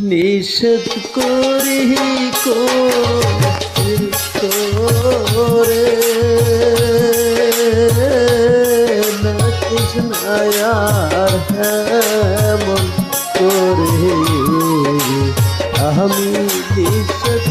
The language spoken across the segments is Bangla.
নিষেধ করি করে না কৃষ্ণায়ার হেমন করে আমি নিষেধ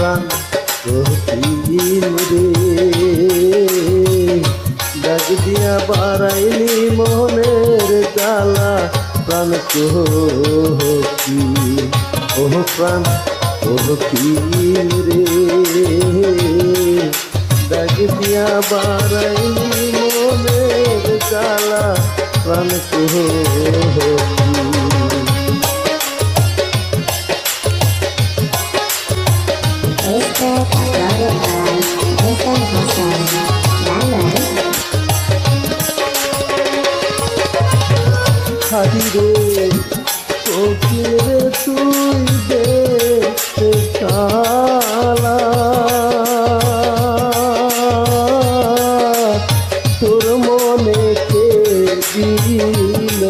প্রাণ কহিল রে। ডাক দিয়া বাড়াইলি মনের জ্বালা, প্রাণ কহি ও প্রাণ কহিল রে? ডাক দিয়া বাড়াইলি মনের জ্বালা, প্রাণ কহি Download. হারিরে কোকিলে তুই দেখতে কালা তোর মনে কে দিল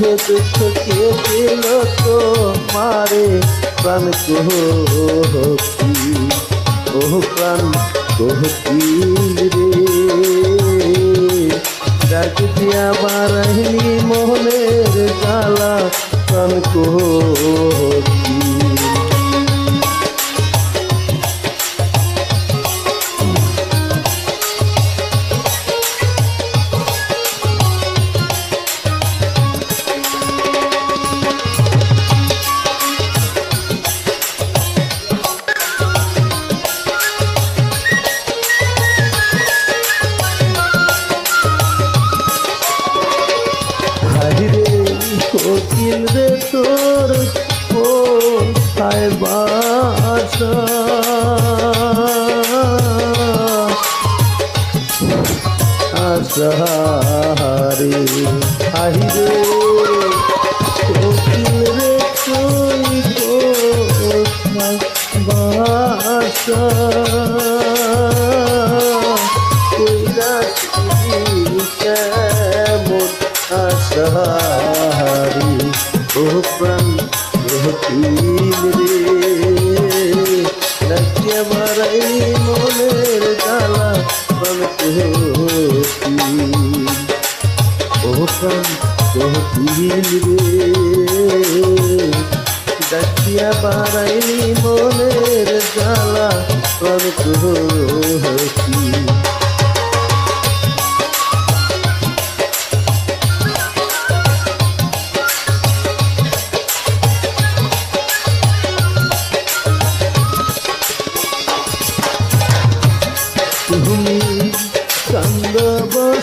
এত দুঃখ কে দিল তো মারে প্রাণ কোহকি ও প্রাণ কোহকি রে ডাক দিয়া বারাহিনী মোহনের জালা প্রাণ কোহকি রে তোর কোথায় বাসা। আসারে হাইরে কোকিল রে তুই কোথায় বাসা? কইরা কেমন আসারি ও প্রাণ রহিল রে নাকি মারাই মনের জ্বালা প্রাণ ও প্রাণ কহতিল রে ডাকিয়া বাড়াইলি মনের জ্বালা প্রাণ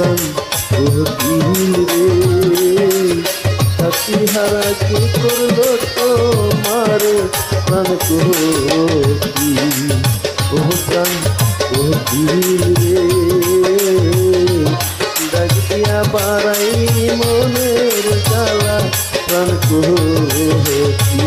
জীবন বহুদিন রে। সাথী হারা কি করব তোমার প্রাণ কহি ও প্রাণ রে। ডাক দিয়া মনের জ্বালা, প্রাণ কহি